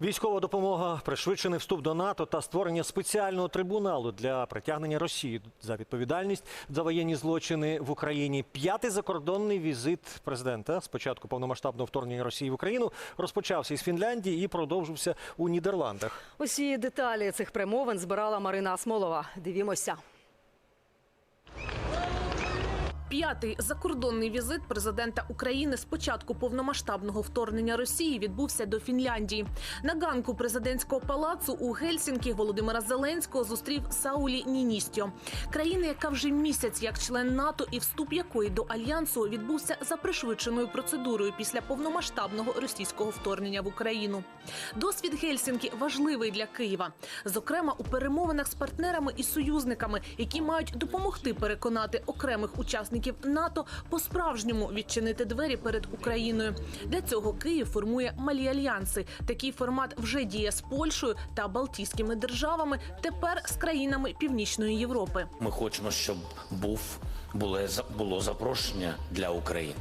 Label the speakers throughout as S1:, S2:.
S1: Військова допомога, пришвидшений вступ до НАТО та створення спеціального трибуналу для притягнення Росії за відповідальність за воєнні злочини в Україні. П'ятий закордонний візит президента з початку повномасштабного вторгнення Росії в Україну розпочався із Фінляндії і продовжився у Нідерландах.
S2: Усі деталі цих перемовин збирала Марина Асмолова. Дивімося.
S3: П'ятий закордонний візит президента України з початку повномасштабного вторгнення Росії відбувся до Фінляндії. На ганку президентського палацу у Гельсінкі Володимира Зеленського зустрів Саулі Ніністьо. Країна, яка вже місяць як член НАТО і вступ якої до альянсу відбувся за пришвидшеною процедурою після повномасштабного російського вторгнення в Україну. Досвід Гельсінкі важливий для Києва, зокрема у перемовинах з партнерами і союзниками, які мають допомогти переконати окремих учасників НАТО по-справжньому відчинити двері перед Україною. Для цього Київ формує малі альянси. Такий формат вже діє з Польщею та Балтійськими державами. Тепер з країнами Північної Європи.
S4: Ми хочемо, щоб був було, було запрошення для України.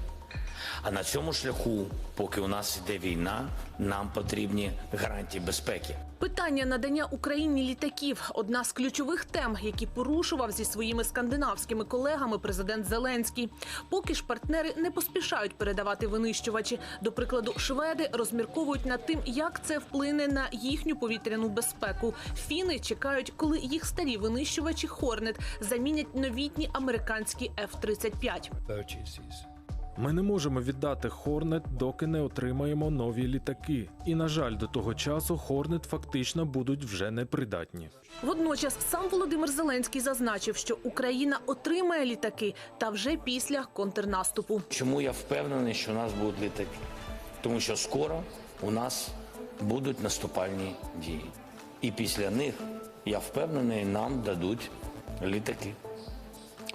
S4: А на цьому шляху, поки у нас йде війна, нам потрібні гарантії безпеки.
S3: Питання надання Україні літаків одна з ключових тем, які порушував зі своїми скандинавськими колегами президент Зеленський. Поки ж партнери не поспішають передавати винищувачі. До прикладу, шведи розмірковують над тим, як це вплине на їхню повітряну безпеку. Фіни чекають, коли їх старі винищувачі Хорнет замінять новітні американські F-35.
S5: Ми не можемо віддати Хорнет, доки не отримаємо нові літаки. І на жаль, до того часу Хорнет фактично будуть вже непридатні.
S3: Водночас сам Володимир Зеленський зазначив, що Україна отримає літаки та вже після контрнаступу.
S4: Чому я впевнений, що у нас будуть літаки? Тому що скоро у нас будуть наступальні дії. І після них, я впевнений, нам дадуть літаки.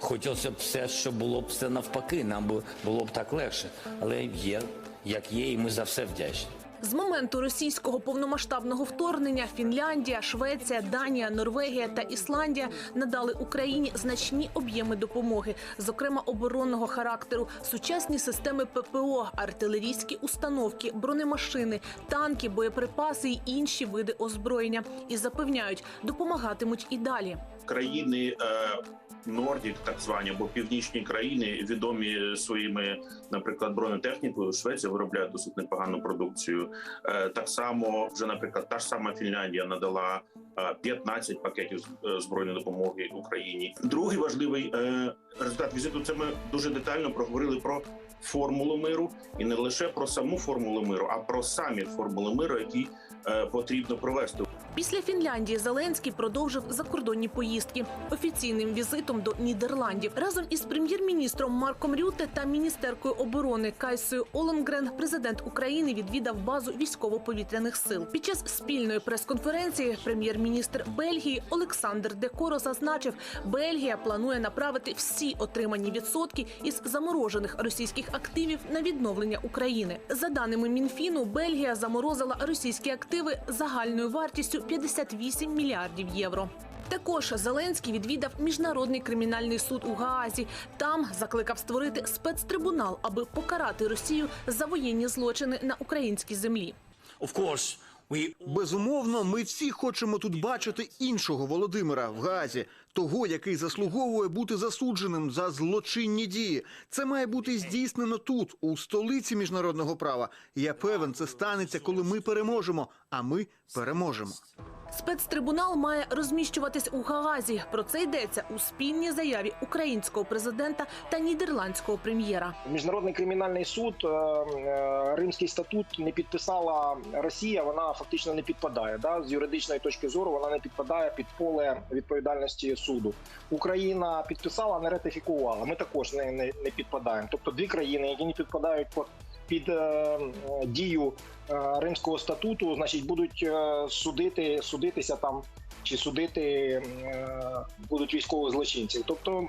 S4: Хотілося б все, щоб було б все навпаки, нам би було б так легше. Але є, як є, і ми за все вдячні.
S3: З моменту російського повномасштабного вторгнення Фінляндія, Швеція, Данія, Норвегія та Ісландія надали Україні значні об'єми допомоги, зокрема оборонного характеру, сучасні системи ППО, артилерійські установки, бронемашини, танки, боєприпаси й інші види озброєння. І запевняють, допомагатимуть і далі.
S6: країни е, Нордік, так звані або північні країни, відомі своїми, наприклад, бронетехнікою. Швеція виробляє досить непогану продукцію. Е, так само, вже, наприклад, та ж сама Фінляндія надала е, 15 пакетів е, збройної допомоги Україні. Другий важливий е, результат візиту це ми дуже детально проговорили про формулу миру, і не лише про саму формулу миру, а про самі формули миру, які е, потрібно провести.
S3: Після Фінляндії Зеленський продовжив закордонні поїздки офіційним візитом до Нідерландів разом із прем'єр-міністром Марком Рюте та міністеркою оборони Кайсою Оленгрен. Президент України відвідав базу військово-повітряних сил. Під час спільної прес-конференції прем'єр-міністр Бельгії Олександр Декоро зазначив, Бельгія планує направити всі отримані відсотки із заморожених російських активів на відновлення України. За даними Мінфіну, Бельгія заморозила російські активи загальною вартістю 58 мільярдів євро. Також Зеленський відвідав міжнародний кримінальний суд у Гаазі. Там закликав створити спецтрибунал, аби покарати Росію за воєнні злочини на українській землі.
S4: Of course,
S7: Безумовно, ми всі хочемо тут бачити іншого Володимира в Газі, того, який заслуговує бути засудженим за злочинні дії. Це має бути здійснено тут, у столиці міжнародного права. Я певен, це станеться, коли ми переможемо. А ми переможемо.
S3: Спецтрибунал має розміщуватись у Гаазі. Про це йдеться у спільній заяві українського президента та нідерландського прем'єра.
S8: Міжнародний кримінальний суд, е, е, Римський статут не підписала Росія. Вона фактично не підпадає. Да? З юридичної точки зору вона не підпадає під поле відповідальності суду. Україна підписала, не ратифікувала. Ми також не, не, не підпадаємо. Тобто дві країни, які не підпадають під, під е, е, дію е, Римського статуту, значить, будуть судити, судитися там. Чи судити будуть військових злочинців? Тобто,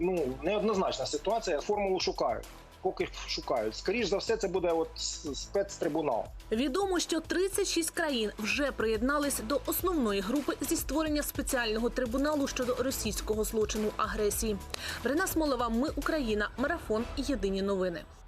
S8: ну неоднозначна ситуація. Формулу шукають. Поки шукають. Скоріш за все, це буде от спецтрибунал.
S3: Відомо, що 36 країн вже приєднались до основної групи зі створення спеціального трибуналу щодо російського злочину агресії. Брина Смолова, ми Україна, марафон. Єдині новини.